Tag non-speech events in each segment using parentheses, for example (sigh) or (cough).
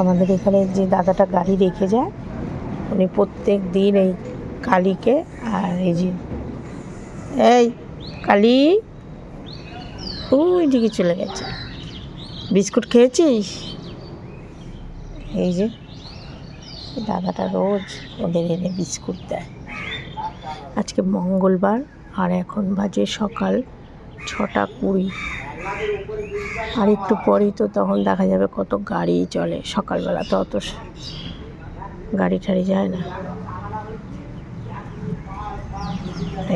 আমাদের এখানে যে দাদাটা গাড়ি রেখে যায়, উনি প্রত্যেক দিন এই কালীকে আর এই যে, এই কালী, ওই দিকে চলে গেছে। বিস্কুট খেয়েছিস? এই যে, দাদাটা রোজ ওদের এনে বিস্কুট দেয়। আজকে মঙ্গলবার আর এখন বাজে সকাল ছটা কুড়ি। আর একটু পরেই তো তখন দেখা যাবে কত গাড়ি চলে সকালবেলা, তো অত গাড়ি টাড়ি যায় না।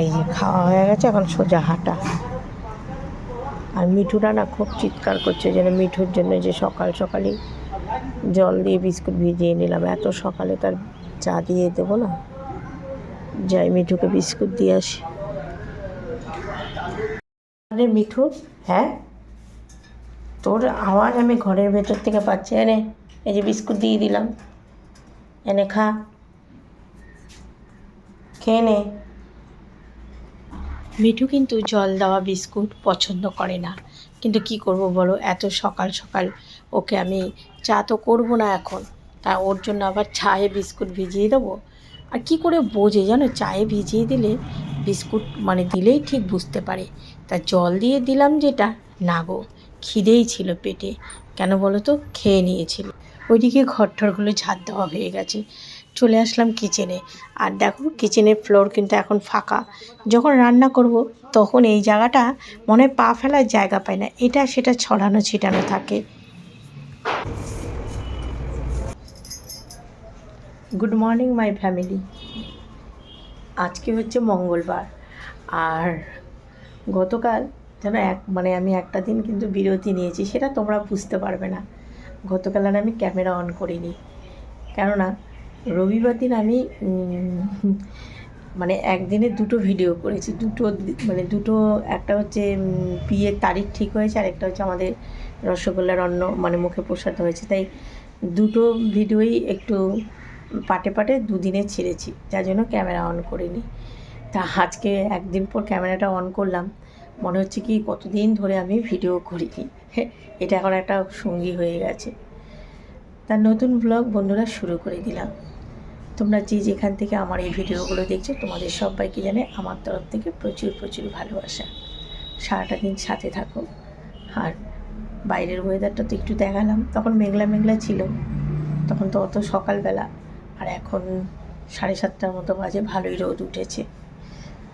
এই যে খাওয়া হয়ে গেছে, এখন সোজা হাঁটা। আর মিঠুরা না খুব চিৎকার করছে, যেন মিঠুর জন্য যে সকাল সকালই জল দিয়ে বিস্কুট ভিজিয়ে নিলাম। এত সকালে তার চা দিয়ে দেবো না? যাই, মিঠুকে বিস্কুট দিয়ে আসি। মিঠু হ্যাঁ? তোর আওয়াজ আমি ঘরের ভেতর থেকে পাচ্ছি। এনে, এই যে বিস্কুট দিয়ে দিলাম। এনে খা। খেয়ে নে। মিঠু কিন্তু জল দেওয়া বিস্কুট পছন্দ করে না। কিন্তু কি করব বলো, এত সকাল সকাল ওকে আমি চা তো করব না এখন। তা ওর জন্য আবার চায়ে বিস্কুট ভিজিয়ে দেবো? আর কি করে বোঝে জানো, চায়ে ভিজিয়ে দিলে বিস্কুট মানে দিলেই ঠিক বুঝতে পারে। তা জল দিয়ে দিলাম যেটা, না গো। খিদেই ছিল পেটে। কেন বলো তো? খেয়ে নিয়েছিল। ওইদিকে ঘরটরগুলো ঝাড় দেওয়া হয়ে গেছে। চলে আসলাম কিচেনে আর দেখো কিচেনের ফ্লোর কিন্তু এখন ফাঁকা। যখন রান্না করব, তখন এই জায়গাটা মনে পা ফেলার জায়গা পায় না। এটা সেটা ছড়ানো ছিটানো থাকে। গুড মর্নিং মাই ফ্যামিলি আজকে হচ্ছে মঙ্গলবার। আর গতকাল যেন এক মানে আমি একটা দিন কিন্তু বিরতি নিয়েছি, সেটা তোমরা বুঝতে পারবে না। গতকাল আর আমি ক্যামেরা অন করিনি। কেননা, রবিবার দিন আমি মানে একদিনে দুটো ভিডিও করেছি। দুটো মানে দুটো, একটা হচ্ছে বিয়ের তারিখ ঠিক হয়েছে, আর একটা হচ্ছে আমাদের রসগোল্লার অন্য মানে মুখে প্রসাদ হয়েছে। তাই দুটো ভিডিওই একটু পাটে পাটে দুদিনে ছেড়েছি, যার জন্য ক্যামেরা অন করিনি। তা আজকে একদিন পর ক্যামেরাটা অন করলাম। মনে হচ্ছে কি কতদিন ধরে আমি ভিডিও করিনি। এটা এখন একটা সঙ্গী হয়ে গেছে। তার নতুন ব্লগ বন্ধুরা শুরু করে দিলাম। তোমরা যে যেখান থেকে আমার এই ভিডিওগুলো দেখছ, তোমাদের সবাইকে জানে আমার তরফ থেকে প্রচুর প্রচুর ভালোবাসা। সারাটা দিন সাথে থাকো। আর বাইরের ওয়েদারটা তো একটু দেখালাম। তখন মেঘলা মেঘলা ছিল। তখন তো অত সকালবেলা। আর এখন সাড়ে সাতটার মতো বাজে, ভালোই রোদ উঠেছে।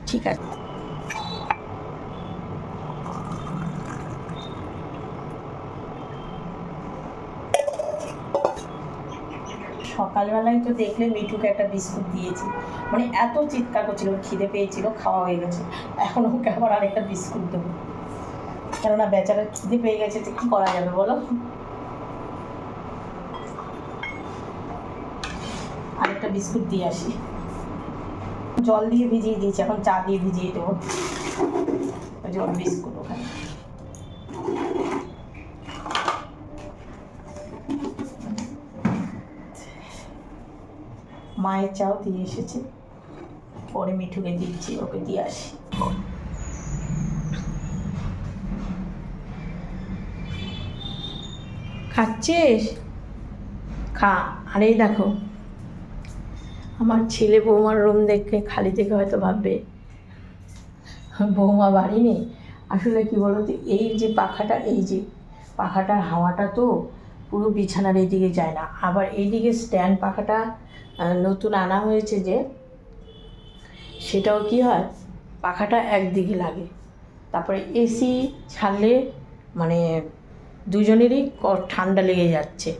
ঠিক আছে। সকালবেলায় তো দেখলে মিঠুকে একটা বিস্কুট দিয়েছি। মানে এত চিৎকার করছিল, খিদে পেয়েছিল, খাওয়া হয়ে গেছে। এখন ওকে আবার আরেকটা বিস্কুট দেবো। কেননা বেচারা খিদে পেয়ে গেছে তো কী করা যাবে বলো? আরেকটা বিস্কুট দিয়ে আসি। জল দিয়ে ভিজিয়ে দিয়েছি, এখন চা দিয়ে ভিজিয়ে দেবো। যে বিস্কুট ওখানে। মায়ের চাও দিয়ে এসেছে। পরে মিঠুকে দিচ্ছি, ওকে দিয়ে আসি। খাচ্ছিস? খা। আর এই দেখো, আমার ছেলে বৌমার রুম দেখে খালি দেখে হয়তো ভাববে, বৌমা বাড়ি নেই। আসলে কি বলো এই যে পাখাটা, এই যে পাখাটার হাওয়াটা তো পুরো বিছানার এইদিকে যায় না। আবার এইদিকে স্ট্যান্ড পাখাটা নতুন আনা হয়েছে যে, সেটাও কি হয়, পাখাটা একদিকে লাগে। তারপরে এসি ছাড়লে মানে দুজনেরই ঠান্ডা লেগে যাচ্ছে।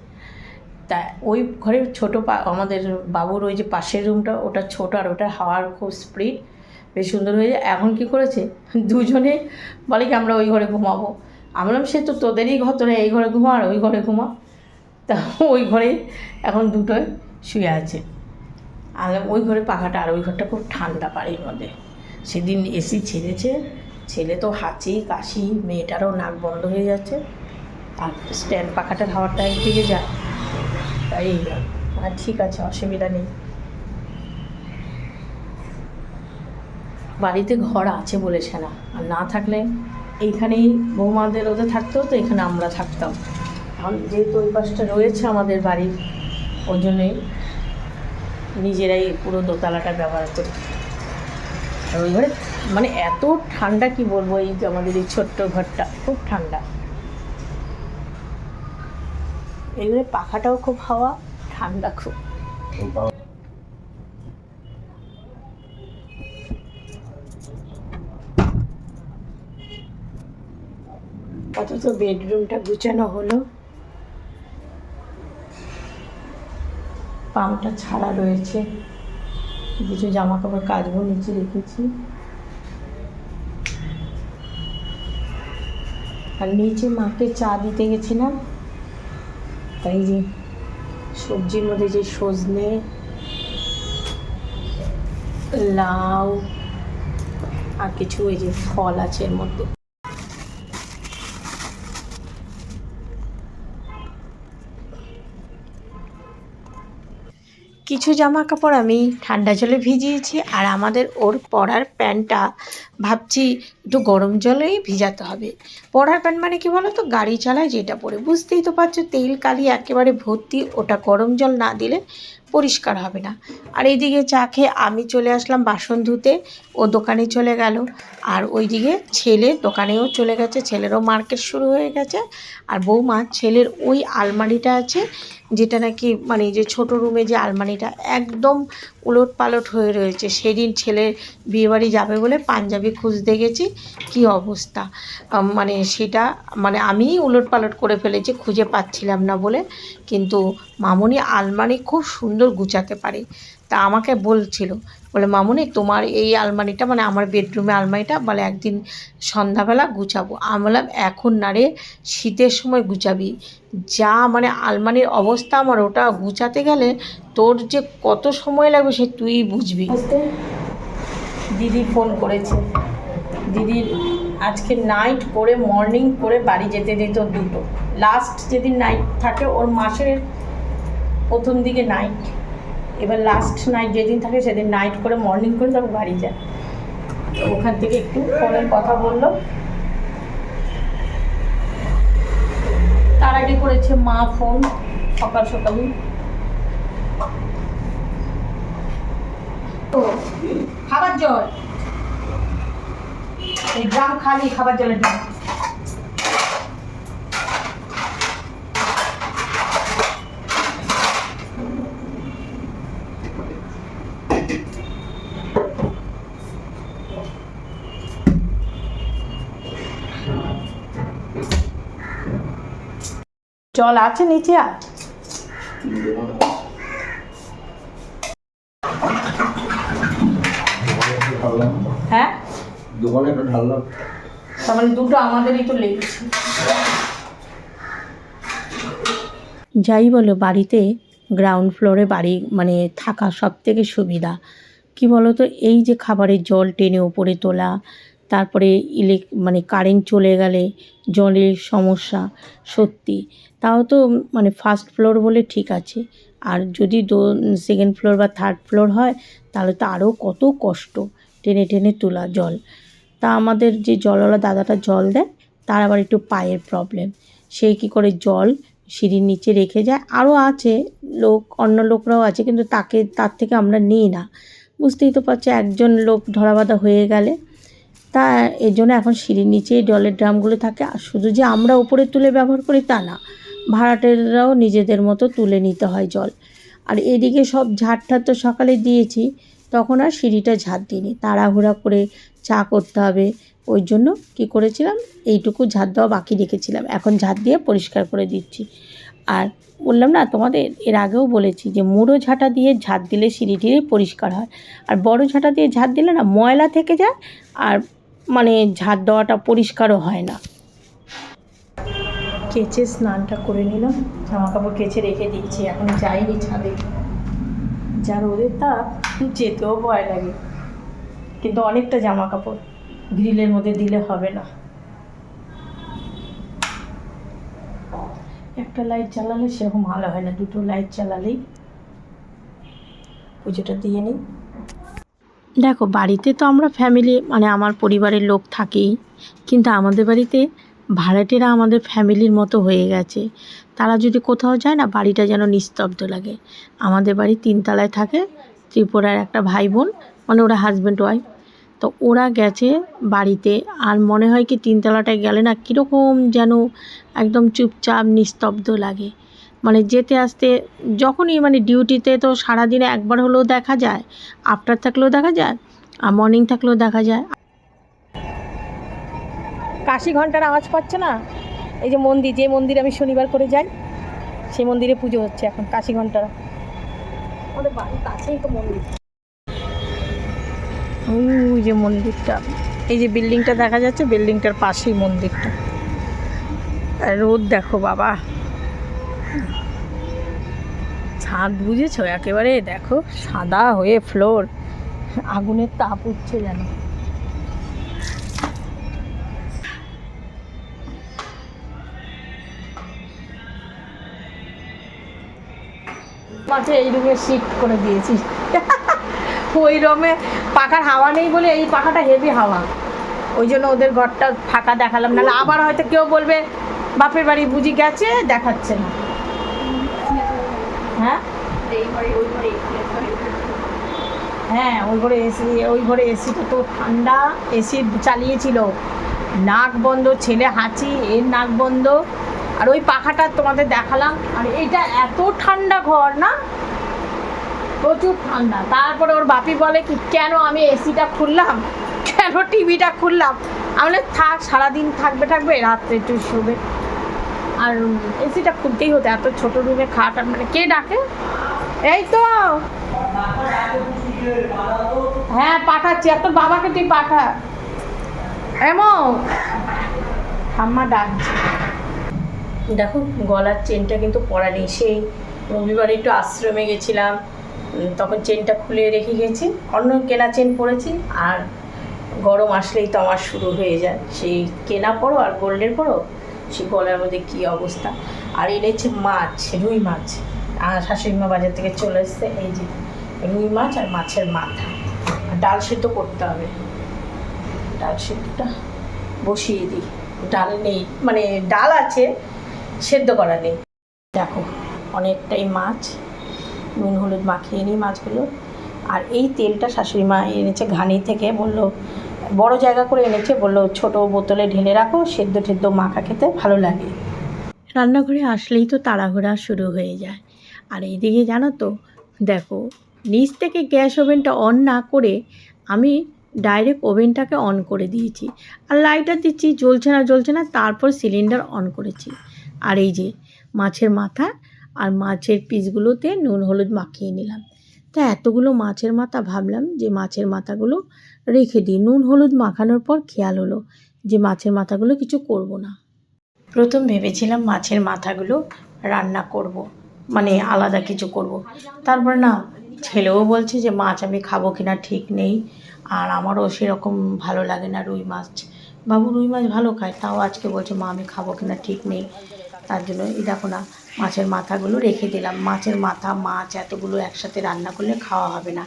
তা ওই ঘরের ছোটো পা, আমাদের বাবুর ওই যে পাশের রুমটা, ওটা ছোট আর ওটার হাওয়ার খুব স্প্রিড বেশ সুন্দর হয়ে যায়। এখন কি করেছে? দুজনে বলে কি, আমরা ওই ঘরে ঘুমাবো। আমি বললাম, সে তো তোদেরই ঘর এই ঘরে ঘুমা আর ওই ঘরে ঘুমা। তা ওই ঘরে এখন দুটোই শুয়ে আছে। আর ওই ঘরে পাখাটা আর ওই ঘরটা খুব ঠান্ডা বাড়ির মধ্যে। সেদিন এসি ছেড়েছে, ছেলে তো হাঁচি, কাশি, মেয়েটারও নাক বন্ধ হয়ে যাচ্ছে। আর স্ট্যান্ড পাখাটার হাওয়াটা একদিকে যায় তাই আর ঠিক আছে, অসুবিধা নেই। বাড়িতে ঘর আছে বলেছে না। আর না থাকলে এইখানেই বৌমাদের ওদের থাকতেও তো এখানে আমরা থাকতাম। এখন যেহেতু ওই পাশটা রয়েছে আমাদের বাড়ির ওই জন্যই নিজেরাই পুরো দোতলাটা ব্যবহার করি। আর ওই ঘরে মানে এত ঠান্ডা, কি বলব, এই যে আমাদের এই ছোট্ট ঘরটা, খুব ঠান্ডা। এই ঘরে পাখাটাও খুব হাওয়া, ঠান্ডা খুব। অথচ বেডরুমটা গুছানো হলো। পামটা ছাড়া রয়েছে। কিছু জামা কাপড় কাচবো, নিচে রেখেছি। আর নিচে মাকে চা দিতে গেছিলাম। তাই যে সবজির মধ্যে যে সজনে, লাউ আর কিছু ওই যে ফল আছে এর মধ্যে। কিছু জামা কাপড় আমি ঠান্ডা জলে ভিজিয়েছি আর আমাদের ওর পরার প্যান্টটা ভাবছি একটু গরম জলেই ভিজাতে হবে। পরার প্যান্ট মানে কি বলো তো গাড়ি চালায় যেটা পরে। বুঝতেই তো পারছ, তেল কালি একেবারে ভর্তি, ওটা গরম জল না দিলে পরিষ্কার হবে না। আর এদিকে চা খেয়ে আমি চলে আসলাম বাসন ধুতে। ও দোকানে চলে গেল। আর ওইদিকে ছেলে দোকানেও চলে গেছে। ছেলেরও মার্কেট শুরু হয়ে গেছে। আর বৌমা, ছেলের ওই আলমারিটা আছে, যেটা নাকি মানে যে ছোট রুমে যে আলমারিটা একদম উলট পালট হয়ে রয়েছে। সেদিন ছেলের বিয়েবাড়ি যাবে বলে পাঞ্জাবি খুঁজতে গেছি। কি অবস্থা? মানে সেটা মানে আমিই উলট পালট করে ফেলেছি, খুঁজে পাচ্ছিলাম না বলে। কিন্তু মামনি আলমারি খুব সুন্দর গুছাতে পারে। তা আমাকে বলছিল বলে, মামনি, তোমার এই আলমারিটা মানে আমার বেডরুমে আলমারিটা, বলে, একদিন সন্ধ্যাবেলা গুছাবো। আমি বললাম, এখন না রে, শীতের সময় গুছাবি। যা মানে আলমারির অবস্থা আমার, ওটা গুছাতে গেলে তোর যে কত সময় লাগবে সে তুই বুঝবি। দিদি ফোন করেছে। দিদির আজকে নাইট করে মর্নিং করে বাড়ি যেতে যেত দুটো। লাস্ট যেদিন নাইট থাকে, ওর মাসের প্রথম দিকে নাইট এবার লাস্ট নাইট যেদিন থাকে সেদিন নাইট করে মর্নিং করে তারপর বাড়ি যায়। ওখান থেকে একটু ফোনে কথা বলল। তার আগে করেছে মা ফোন সকাল সকালই তো খাবার জল। এই ড্রাম খালি খাবার জলের জল আছে নিচে আর হ্যাঁ? মানে যাই বলো, বাড়িতে গ্রাউন্ড ফ্লোরে বাড়ি মানে থাকা সব থেকে সুবিধা। কি বলো তো এই যে খাবারের জল টেনে ওপরে তোলা, তারপরে ইলেক মানে কারেন্ট চলে গেলে জলের সমস্যা, সত্যি। তাও তো মানে ফার্স্ট ফ্লোর বলে ঠিক আছে। আর যদি দো সেকেন্ড ফ্লোর বা থার্ড ফ্লোর হয়, তাহলে তো আরও কত কষ্ট টেনে টেনে তোলা জল। তা আমাদের যে জলওয়ালা দাদাটা জল দেয়, তার আবার একটু পায়ের প্রবলেম সে কী করে জল সিঁড়ির নিচে রেখে যায়? আরও আছে, লোক, অন্য লোকরাও আছে, কিন্তু তাকে, তার থেকে আমরা নিই না। বুঝতেই তো পারছ, একজন লোক ধরাবাঁধা হয়ে গেলে। তা এর জন্য এখন সিঁড়ির নিচেই জলের ড্রামগুলো থাকে। আর শুধু যে আমরা উপরে তুলে ব্যবহার করি তা না। ভাড়াটেরাও নিজেদের মতো তুলে নিতে হয় জল। আর এদিকে সব ঝাড় ঠাড় তো সকালে দিয়েছি, তখন আর সিঁড়িটা ঝাড় দিইনি। তাড়াহুড়া করে চা করতে হবে, ওই জন্য কি করেছিলাম, এইটুকু ঝাড় দেওয়া বাকি রেখেছিলাম। এখন ঝাড় দিয়ে পরিষ্কার করে দিচ্ছি। আর বললাম না, তোমাদের এর আগেও বলেছি যে, মুড়ো ঝাঁটা দিয়ে ঝাড় দিলে সিঁড়িটিরে পরিষ্কার হয়। আর বড় ঝাঁটা দিয়ে ঝাড় দিলে না ময়লা থেকে যায়, আর মানে ঝাড় দেওয়াটা পরিষ্কারও হয় না। কেচে স্নানটা করে নিলাম। জামা কাপড় কেচে রেখে দিচ্ছি এখন যাইনি ছাদে। যা রোদের তাপ যেতেও ভয় লাগে। কিন্তু অনেকটা জামা কাপড় গ্রিলের মধ্যে দিলে হবে না। একটা লাইট জ্বালালে সেরকম ভালো হয় না, দুটো লাইট জ্বালালেই। পুজোটা দিয়ে নিই। দেখো, বাড়িতে তো আমরা ফ্যামিলি মানে আমার পরিবারের লোক থাকেই, কিন্তু আমাদের বাড়িতে ভাড়াটেরা আমাদের ফ্যামিলির মতো হয়ে গেছে। তারা যদি কোথাও যায় না, বাড়িটা যেন নিস্তব্ধ লাগে। আমাদের বাড়ি তিনতলায় থাকে, ত্রিপুরার একটা ভাই বোন মানে ওরা হাজব্যান্ড ওয়াইফ তো ওরা গেছে বাড়িতে, আর মনে হয় কি তিনতলাটায় গেলে না কীরকম যেন একদম চুপচাপ নিস্তব্ধ লাগে। মানে যেতে আসতে যখনই মানে ডিউটিতে তো সারাদিনে একবার হলেও দেখা যায় আফটার থাকলেও দেখা যায়, আর মর্নিং থাকলেও দেখা যায়। কাশি ঘণ্টার আওয়াজ পাচ্ছে না? এই যে মন্দির যে মন্দির আমি শনিবার করে যাই সেই মন্দিরে পুজো হচ্ছে এখন কাশি ঘণ্টার। আমাদের বাড়ির কাছেই তো মন্দির। ওই যে মন্দিরটা এই যে বিল্ডিংটা দেখা যাচ্ছে বিল্ডিংটার পাশেই মন্দিরটা। আর রোদ দেখো বাবা। ছাদ বুঝেছ? একেবারে দেখো সাদা হয়ে ফ্লোর আগুনের তাপ উঠছে যেন। মাঝে এই রুমে শিফট করে দিয়েছি। (laughs) ওই রুমে পাখার হাওয়া নেই বলে এই পাখাটা হেভি হাওয়া। ওই জন্য ওদের ঘরটা ফাঁকা দেখালাম। নাহলে আবার হয়তো কেউ বলবে, বাপের বাড়ি বুঝি গেছে, দেখাচ্ছে না। হ্যাঁ? হ্যাঁ ওই ঘরে এসি ওই ঘরে এসিটা তো ঠান্ডা। এসি চালিয়েছিল। নাক বন্ধ, ছেলে হাঁচি, এর নাক বন্ধ। আর ওই পাখাটা তোমাদের দেখালাম। আর এটা এত ঠান্ডা ঘর না? প্রচুর ঠান্ডা। তারপরে ওর বাপি বলে কি, কেন আমি এসিটা খুললাম? কেন টিভিটা খুললাম? আমি থাক, সারাদিন থাকবে থাকবে, রাত্রে একটু শোবে। আর এসিটা খুলতেই হতো, এত ছোট রুমে খাট, আর মানে কে ডাকে? এই তো। হ্যাঁ পাঠাচ্ছি, আর তোর বাবাকে তুই পাঠা। এমন ঠাম্মা ডাকছে। দেখো, গলার চেনটা কিন্তু পরা নেই। সেই রবিবার একটু আশ্রমে গেছিলাম তখন চেনটা খুলে রেখে গেছি। অন্য কেনা চেন পরেছি আর গরম আসলেই তো আমার শুরু হয়ে যায়। সেই কেনা পরো আর গোল্ডের পরো সেই গলার মধ্যে কী অবস্থা। আর এনেছে মাছ, রুই মাছ। আর শাশুড়িমা বাজার থেকে চলে এসছে, এই যে রুই মাছ আর মাছের মাথা। আর ডাল সেদ্ধ করতে হবে। ডাল সেদ্ধটা বসিয়ে দিই। ডাল নেই মানে ডাল আছে সেদ্ধ করা নেই। দেখো, অনেকটাই মাছ, নুন, হলুদ মাখিয়ে নিই মাছগুলো। আর এই তেলটা শাশুড়ি মা এনেছে ঘানি থেকে, বলল, বড় জায়গা করে এনেছে, বলল, ছোট বোতলে ঢেলে রাখো, সেদ্ধ টেদ্ধ মাখা খেতে ভালো লাগে। রান্নাঘরে আসলেই তো তাড়াহুড়া শুরু হয়ে যায়। আর এইদিকে জানো তো, দেখো, নিচ থেকে গ্যাস ওভেনটা অন না করে আমি ডাইরেক্ট ওভেনটাকে অন করে দিয়েছি। আর লাইটার দিচ্ছি, জ্বলছে না জ্বলছে না, তারপর সিলিন্ডার অন করেছি। আর এই যে মাছের মাথা আর মাছের পিসগুলোতে নুন, হলুদ মাখিয়ে নিলাম তা এতগুলো মাছের মাথা ভাবলাম যে মাছের মাথাগুলো রেখে দিই নুন, হলুদ মাখানোর পর খেয়াল হলো যে মাছের মাথাগুলো কিছু করব না প্রথম ভেবেছিলাম মাছের মাথাগুলো রান্না করব। মানে আলাদা কিছু করব। তারপর না, ছেলেও বলছে যে মাছ আমি খাব কিনা ঠিক নেই আর আমারও সেরকম ভালো লাগে না রুই মাছ বাবু রুই মাছ ভালো খায়, তাও আজকে বলছে, মা, আমি খাব কিনা ঠিক নেই তার জন্য এই দেখো না, মাছের মাথাগুলো রেখে দিলাম। মাছের মাথা, মাছ এতগুলো একসাথে রান্না করলে খাওয়া হবে না।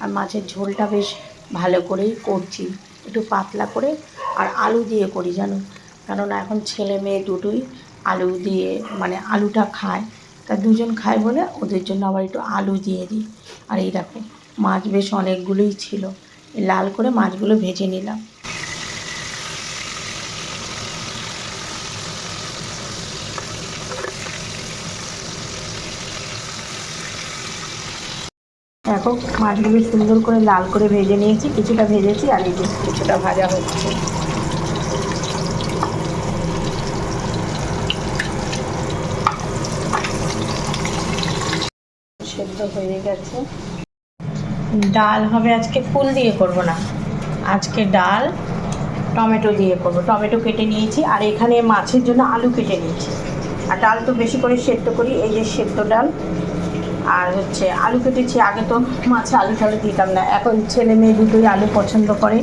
আর মাছের ঝোলটা বেশ ভালো করেই করছি। একটু পাতলা করে আর আলু দিয়ে করি জানো। কেননা এখন ছেলে মেয়ে দুটোই আলু দিয়ে মানে আলুটা খায়। তা দুজন খায় বলে ওদের জন্য আবার একটু আলু দিয়ে দিই। আর এই দেখো, মাছ বেশ অনেকগুলোই ছিল। লাল করে মাছগুলো ভেজে নিলাম। দেখো, মাছগুলো সুন্দর করে লাল করে ভেজে নিয়েছি, কিছুটা ভেজেছি আর এই কিছুটা ভাজা হচ্ছে। সেদ্ধ হয়ে গেছে। ডাল হবে আজকে ফুল দিয়ে করব না, আজকে ডাল টমেটো দিয়ে করব। টমেটো কেটে নিয়েছি আর এখানে মাছের জন্য আলু কেটে নিয়েছি। আর ডাল তো বেশি করে সেদ্ধ করি, এই যে সেদ্ধ ডাল আর হচ্ছে আলু কেটেছি, আগে তো মাছে আলু টালু দিতাম না, এখন ছেলে মেয়ে দুটোই আলু পছন্দ করে।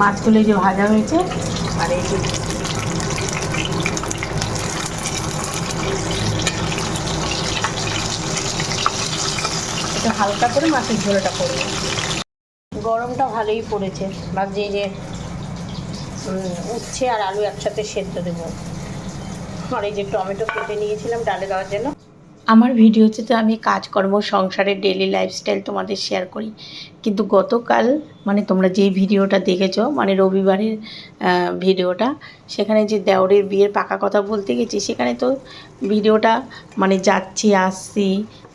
মাছগুলো যে ভাজা হয়েছে, আর এই যে হালকা করে মাছের ঝোলটা করব গরমটা ভালোই পড়েছে, ভাবছি যে উচ্ছে আর আলু একসাথে সেদ্ধ দেবো। আর এই যে টমেটো কেটে নিয়েছিলাম ডালে দেওয়ার জন্য। আমার ভিডিওতে তো আমি কাজকর্ম, সংসারের ডেলি লাইফস্টাইল তোমাদের শেয়ার করি। কিন্তু গতকাল মানে তোমরা যেই ভিডিওটা দেখেছ মানে রবিবারের ভিডিওটা, সেখানে যে দেওরের বিয়ের পাকা কথা বলতে গেছি, সেখানে তো ভিডিওটা মানে যাচ্ছি, আসছি,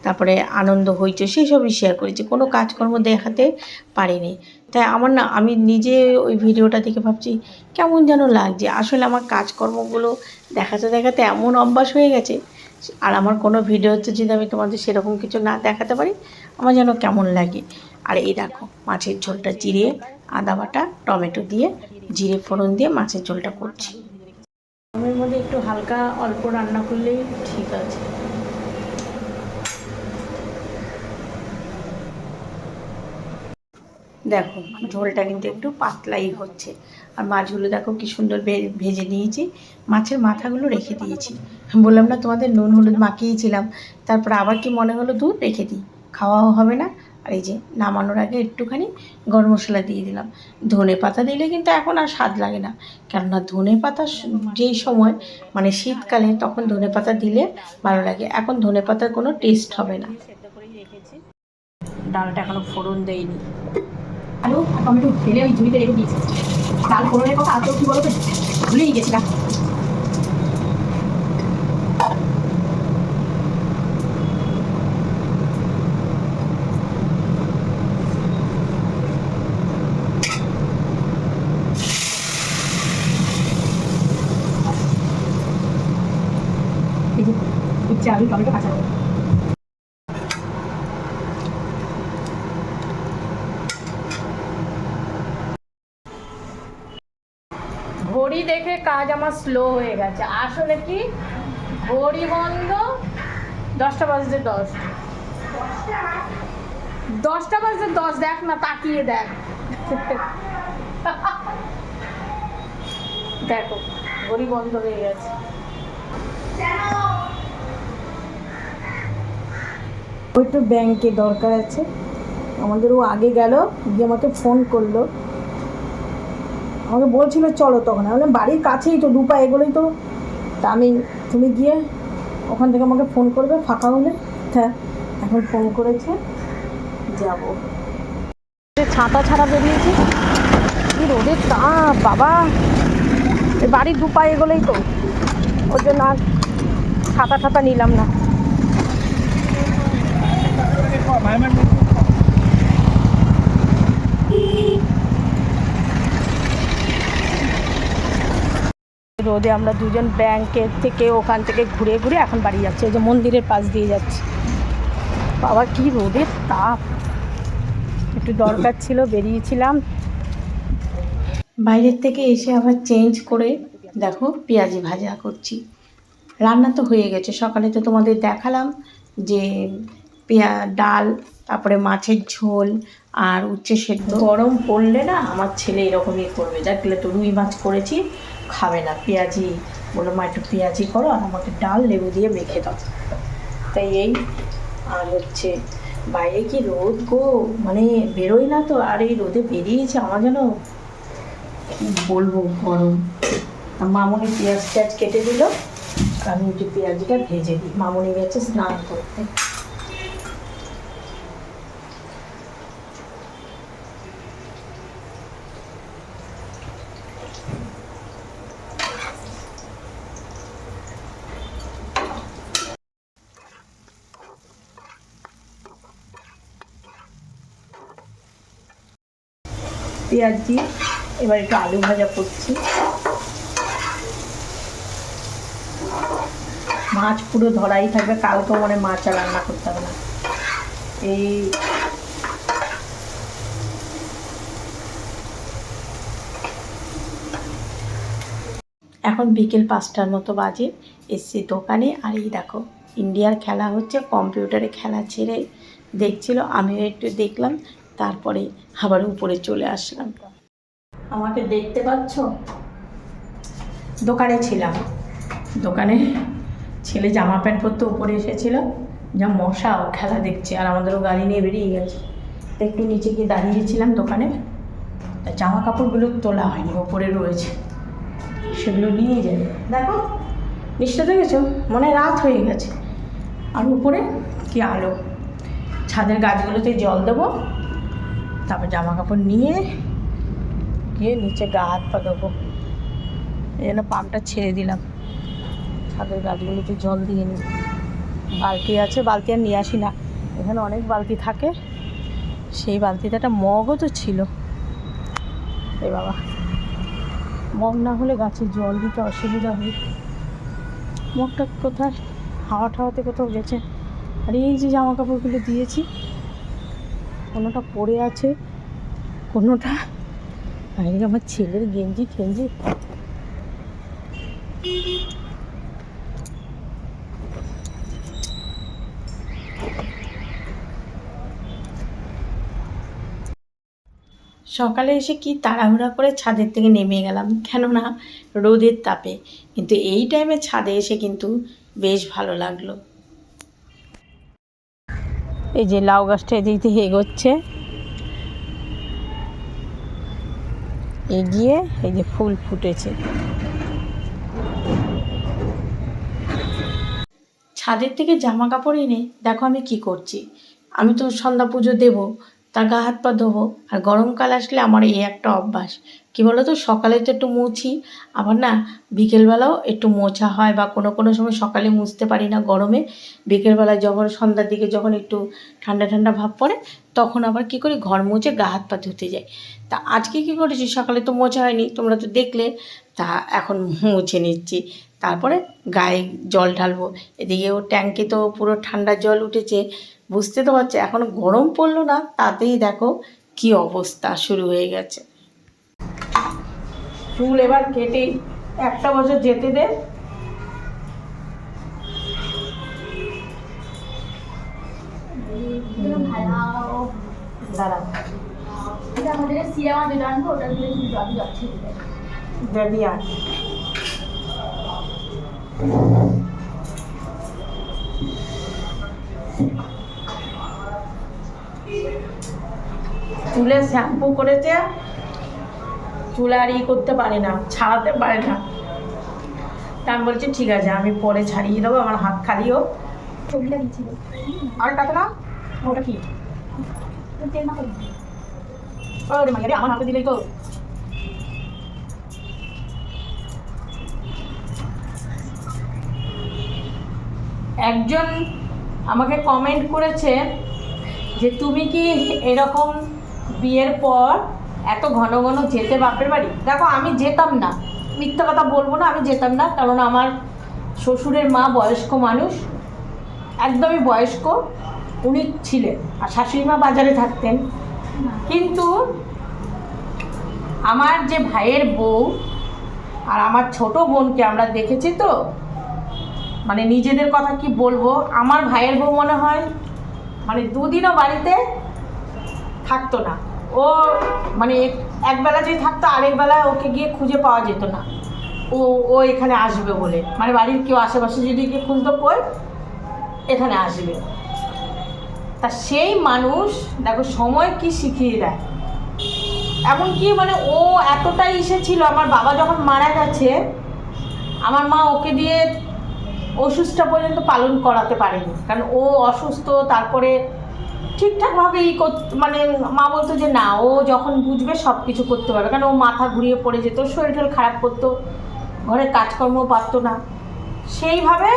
তারপরে আনন্দ হইছে সেই সবই শেয়ার করেছি। কোনো কাজকর্ম দেখাতে পারিনি। তাই আমার না, আমি নিজে ওই ভিডিওটা দেখে ভাবছি, কেমন যেন লাগছে। আসলে আমার কাজকর্মগুলো দেখাতে দেখাতে এমন অভ্যাস হয়ে গেছে আর আমার কোনো ভিডিওতে যদি আমি তোমাদের সেরকম কিছু না দেখাতে পারি, আমার যেন কেমন লাগে। আর এই দেখো, মাছের ঝোলটা জিরে, আদা বাটা, টমেটো দিয়ে জিরে ফোড়ন দিয়ে মাছের ঝোলটা করছি। গরমের মধ্যে একটু হালকা অল্প রান্না করলেই ঠিক আছে। দেখো, ঝোলটা কিন্তু একটু পাতলাই হচ্ছে। আর মাছগুলো দেখো কি সুন্দর ভেজে নিয়েছি। মাছের মাথাগুলো রেখে দিয়েছি। বললাম না তোমাদের নুন হলুদ মাখিয়েছিলাম তারপর আবার কি মনে হলো দুধ রেখে দিই। খাওয়াও হবে না। আর এই যে নামানোর আগে একটুখানি গরম মশলা দিয়ে দিলাম। ধনে পাতা দিলে কিন্তু এখন আর স্বাদ লাগে না। কেননা ধনে পাতা যেই সময় মানে শীতকালে তখন ধনে পাতা দিলে ভালো লাগে। এখন ধনে পাতার কোনো টেস্ট হবে না। ডালটা এখনও ফোড়ন দেয়নি। আলু টমেটো ঢেলে ওই ঝুড়িতে রেখে দিয়েছি। ডাল ফোড়নের কথা আজও কি বলতো? ভুলেই গেছিলাম এই যে উচ্ছে আলু টমেটো কাঁচা লঙ্কা। ঘড়ি দেখে কাজ আমার স্লো হয়ে গেছে। আসলে কি? ঘড়ি বন্ধ, দশটা বাজতে দশ। দশটা বাজতে দশ, দেখ না, তাকিয়ে দেখ। দেখো, ঘড়ি বন্ধ হয়ে গেছে। ওই তো ব্যাংকে দরকার আছে। আমাদের ও আগে গেল, গিয়ে আমাকে ফোন করল। আমাকে বলছিল চলো তখন আমি বললাম বাড়ির কাছেই তো দু পা এগোলেই তো তা আমি তুমি গিয়ে ওখান থেকে আমাকে ফোন করবে ফাঁকা হলে হ্যাঁ এখন ফোন করেছে যাব ছাতা ছাড়া বেরিয়েছি কি রোদের তাপ বাবা বাড়ির দু পা এগোলেই তো ওর জন্য আর ছাতা ছাতা নিলাম না রোদে আমরা দুজন ব্যাংকের থেকে ওখান থেকে ঘুরে ঘুরে এখন বাড়ি যাচ্ছি। এই যে মন্দিরের পাশ দিয়ে যাচ্ছি। বাবা কি রোদের তাপ। একটু দরকার ছিল বেরিয়েছিলাম। বাইরের থেকে এসে আবার চেঞ্জ করে দেখো পেঁয়াজি ভাজা করছি। রান্না তো হয়ে গেছে। সকালে তো তোমাদের দেখালাম যে পেঁয়া ডাল তারপরে মাছের ঝোল আর উচ্ছে সেদ্ধ। গরম পড়লে না আমার ছেলে এরকমই করবে। দেখলে তো রুই মাছ করেছি। খাবে না। পেঁয়াজি, বলল, মা, একটু পেঁয়াজি করো আর আমাকে ডাল, লেবু দিয়ে মেখে দাও। তাই এই, আর হচ্ছে বাইরে কি রোদ গো? মানে বেরোই না তো? আর এই রোদে বেরিয়েছে আমার যেন? বলব গরম। মামনি পেঁয়াজ টেয়াজ কেটে দিল আমি একটু পেঁয়াজিটা ভেজে দিই। মামনি গেছে স্নান করতে। পেঁয়াজ দিয়ে এবার একটু আলু ভাজা করছি। মাছ পুরো ধরাই থাকবে, কালকেও মানে মাছ আর রান্না করতে হবে না। এই এখন বিকেল পাঁচটার মতো বাজে, এসছি দোকানে, আর এই দেখো, ইন্ডিয়ার খেলা হচ্ছে, কম্পিউটারে খেলা ছেড়ে দেখছিল, আমিও একটু দেখলাম তারপরে আবার উপরে চলে আসলাম। আমাকে দেখতে পাচ্ছ? দোকানে ছিলাম। দোকানে ছেলে জামা প্যান্ট পরতে উপরে এসেছিল। যা মশা খেলা দেখছে আর আমাদেরও গাড়ি নিয়ে বেরিয়ে গেছে। তো একটু নিচে গিয়ে দাঁড়িয়েছিলাম দোকানে। জামা কাপড়গুলো তোলা হয়নি, ওপরে রয়েছে। সেগুলো নিয়ে যাবে দেখো নিশ্চয় দেখেছ? মনে রাত হয়ে গেছে। আর উপরে কি আলো? ছাদের গাছগুলোতে জল দেবো। তারপর জামা কাপড় নিয়ে গিয়ে নিচে গা হাত পা দেবো এই জন্য পাম্পটা ছেড়ে দিলাম। ছাদের গাছগুলোতে জল দিয়ে নিই। বালতি আছে, বালতি আর নিয়ে আসি না। এখানে অনেক বালতি থাকে। সেই বালতিতে একটা মগও তো ছিল। এ বাবা। মগ না হলে গাছে জল দিতে অসুবিধা হয়। মগটা কোথায়? হাওয়া ঠাওয়াতে কোথাও গেছে। আর এই যে জামা কাপড়গুলো দিয়েছি কোনোটা পড়ে আছে, কোনোটা আর আমার ছেলের গেঞ্জি ঠেঞ্জি। সকালে এসে কি তাড়াহুড়া করে ছাদের থেকে নেমে গেলাম, কেননা রোদের তাপে। কিন্তু এই টাইমে ছাদে এসে কিন্তু বেশ ভালো লাগল। এই যে লাউ গাছটা এদিক থেকে এগোচ্ছে। এগিয়ে এই যে ফুল ফুটেছে। ছাদের থেকে জামা কাপড় এনে দেখো আমি কি করছি। আমি তো সন্ধ্যা পুজো দেবো, তার গা হাত পা ধোবো, আর গরমকাল আসলে আমার এই একটা অভ্যাস। কী বলো তো সকালে তো একটু মুছি। আবার না, বিকেলবেলাও একটু মোছা হয় বা কোনো কোনো সময় সকালে মুছতে পারি না গরমে। বিকেলবেলায় যখন সন্ধ্যার দিকে যখন একটু ঠান্ডা ঠান্ডা ভাব পড়ে, তখন আবার কী করি? ঘর মুছে গা হাত পা ধুতে যাই। তা আজকে কী করেছি? সকালে তো মোছা হয়নি, তোমরা তো দেখলে। তা এখন মুছে নিচ্ছি। তারপরে গায়ে জল ঢালবো। এদিকে ও ট্যাঙ্কে তো পুরো ঠান্ডা জল উঠেছে। বুঝতে তো পারছে, এখন গরম পড়ল না, তাতেই দেখো কি অবস্থা শুরু হয়ে গেছে। চুল এবার কেটে একটা বছর যেতে দে। দাঁড়া। আমাদের সিনেমা যেটা আনব ওটার চুলে শ্যাম্পু করেছে। চুল আর ই করতে পারে না ছাড়াতে পারে না। তা আমি বলছি ঠিক আছে আমি পরে ছাড়িয়ে দেবো আমার হাত খালি হোক। ছবিটা দিচ্ছিল আর না? ওটা কি? তেল না করে ওরে মাইয়া রে আমার হাতে দিলেই তো। একজন আমাকে কমেন্ট করেছে যে তুমি কি এরকম বিয়ের পর এত ঘন ঘন যেতে বাপের বাড়ি? দেখো, আমি যেতাম না। মিথ্যা কথা বলব না, আমি যেতাম না কারণ আমার শ্বশুরের মা বয়স্ক মানুষ, একদমই বয়স্ক, উনি ছিলেন আর শাশুড়ি মা বাজারে থাকতেন। কিন্তু আমার যে ভাইয়ের বউ আর আমার ছোট বোনকে আমরা দেখেছি তো মানে নিজেদের কথা কি বলব, আমার ভাইয়ের বউ মনে হয় মানে দুদিনও বাড়িতে থাকতো না। ও মানে এক- একবেলা যদি থাকতো, আরেক বেলা ওকে গিয়ে খুঁজে পাওয়া যেত না। ও ও এখানে আসবে বলে। মানে বাড়ির কেউ আশেপাশে যদি গিয়ে খুঁজতো, কই? এখানে আসবে। তা সেই মানুষ, দেখো, সময় কি শিখিয়ে দেয়? এমনকি মানে ও এতটাই ইসে ছিল আমার বাবা যখন মারা গেছে, আমার মা ওকে দিয়ে ওষুধটা পর্যন্ত পালন করাতে পারেনি। কারণ ও অসুস্থ, তারপরে ঠিকঠাকভাবে ই কর মানে মা বলতো যে না, ও যখন বুঝবে সব কিছু করতে পারবে। কারণ ও মাথা ঘুরিয়ে পড়ে যেত, শরীর টরীর খারাপ করতো ঘরের কাজকর্ম পারতো না। সেইভাবে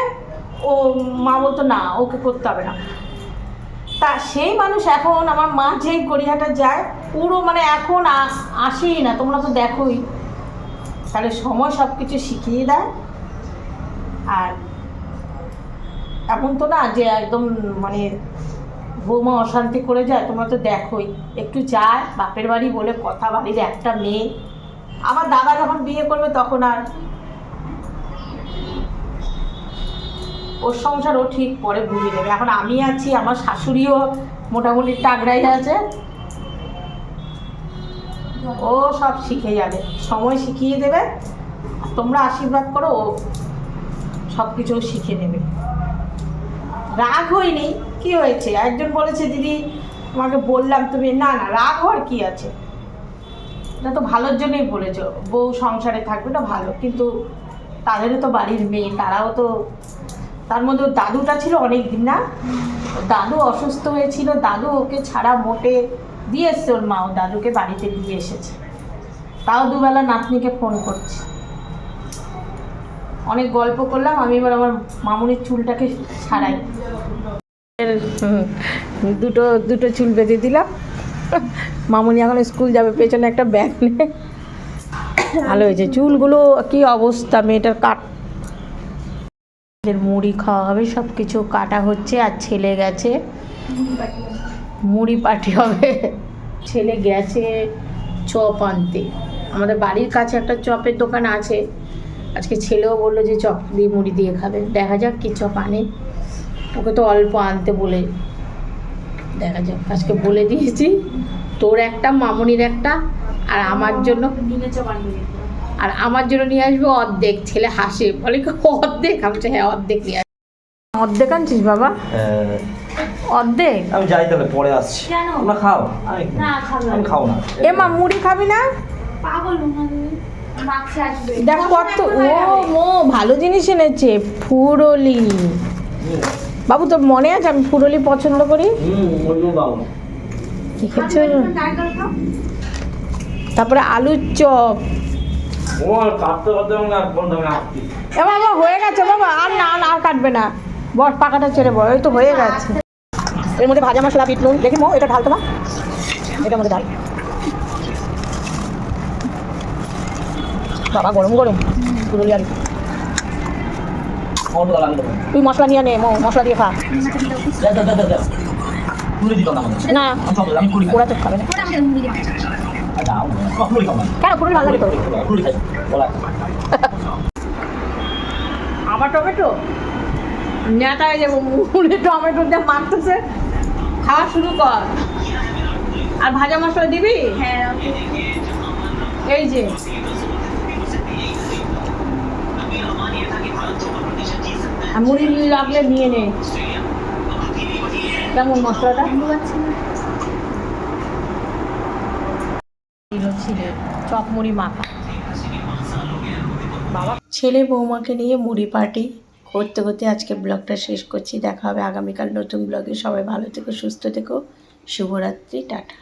ও মা বলতো না, ওকে করতে হবে না। তা সেই মানুষ এখন, আমার মা যেই গড়িয়াটা যায়, পুরো মানে এখন আসেই না, তোমরা তো দেখোই। তাহলে সময় সব কিছু শিখিয়ে দেয়। আর এখন তো না যে একদম মানে বৌমা অশান্তি করে যায়, তোমরা তো দেখোই। একটু যায়, বাপের বাড়ি বলে কথা, বাড়ির একটা মেয়ে। আমার দাদা যখন বিয়ে করবে তখন আর ওর সংসার ও ঠিক পরে বুঝে নেবে এখন আমি আছি, আমার শাশুড়িও মোটামুটি টাগড়াই আছে। ও সব শিখে যাবে, সময় শিখিয়ে দেবে। তোমরা আশীর্বাদ করো, ও সব কিছু শিখে নেবে। রাগ হয়নি কি হয়েছে? একজন বলেছে, দিদি, তোমাকে বললাম তুমি না না, রাগ হওয়ার কি আছে? এটা তো ভালোর জন্যই বলেছ। বউ সংসারে থাকবে তো ভালো, কিন্তু তাদেরও তো বাড়ির মেয়ে, তারাও তো, তার মধ্যে দাদুটা ছিল অনেক দিন না দাদু অসুস্থ হয়েছিল, দাদু ওকে ছাড়া মোটে দিয়ে এসছে ওর মা, ও দাদুকে বাড়িতে দিয়ে এসেছে। তাও দুবেলা নাতনিকে ফোন করছে। অনেক গল্প করলাম, আমি এবার আমার মামুনির চুলটাকে ছাড়াই। দুটো দুটো চুল বেঁধে দিলাম। মামুনি এখন স্কুল যাবে, পেছনে একটা ব্যাগ নিয়ে ভালো হয়েছে। চুলগুলো কি অবস্থা, মেয়েটার কাট। মুড়ি খাওয়া হবে সব কিছু কাটা হচ্ছে আর ছেলে গেছে। মুড়ি পাটি হবে। ছেলে গেছে চপ আনতে। আমাদের বাড়ির কাছে একটা চপের দোকান আছে। আজকে ছেলেও বলল যে, চপ দিয়ে মুড়ি দিয়ে খাবে। দেখা যাক কি চপ আনে। ওকে তো অল্প আনতে বলে দেখা যাক আজকে বলে দিয়েছি। তোর একটা মামনির একটা আর আমার জন্য আর আমার জন্য নিয়ে আসবে অর্ধেক। ছেলে হাসে বলে অর্ধেক? আমি হ্যাঁ অর্ধেক নিয়ে আসবে। অর্ধেক আনছিস বাবা? হ্যাঁ, অর্ধেক? আমি যাই তাহলে পরে আসছি? তোমরা খাও। আমি না। খাও না। এ মা মুড়ি খাবি না? পাগল না মাছে দেখ কত ও মো ভালো জিনিস এনেছে ফুরলি। বাবু তোর মনে আছে? আমি ফুরলি পছন্দ করি। তারপরে আলুর চপ। বাবা হয়ে গেছে বাবা। আর না আর কাটবে না। বস পাকাটা ছেড়ে বল এই তো হয়ে গেছে। এর মধ্যে ভাজা মশলা বিট নুন। দেখি মো এটা ঢাল তোমা এটার মধ্যে ঢাল। বাবা গরম গরম। পুরুলিয়া আলু। অন্য দাও আমি দেবো তুই মশলা নিয়ে নে মশলা দিয়ে খা। না। ওরা তো খাবে না। না। কেন? পুরুলি ভালো লাগে তো। কুড়ি আবার টমেটো? নেতায় যাব মুড়ি টমেটো দিয়ে মারতেছে। খাওয়া শুরু কর। আর ভাজা মশলা দিবি? হ্যাঁ এই যে। মুড়ি লাগলে নিয়ে নে। কেমন মশলাটা? চপ মুড়ি মাখা। বাবা। ছেলে বৌমাকে নিয়ে মুড়ি পার্টি করতে করতে আজকে ব্লগটা শেষ করছি। দেখা হবে আগামীকাল নতুন ব্লগে। সবাই ভালো থেকো সুস্থ থেকো। শুভরাত্রি টাটা।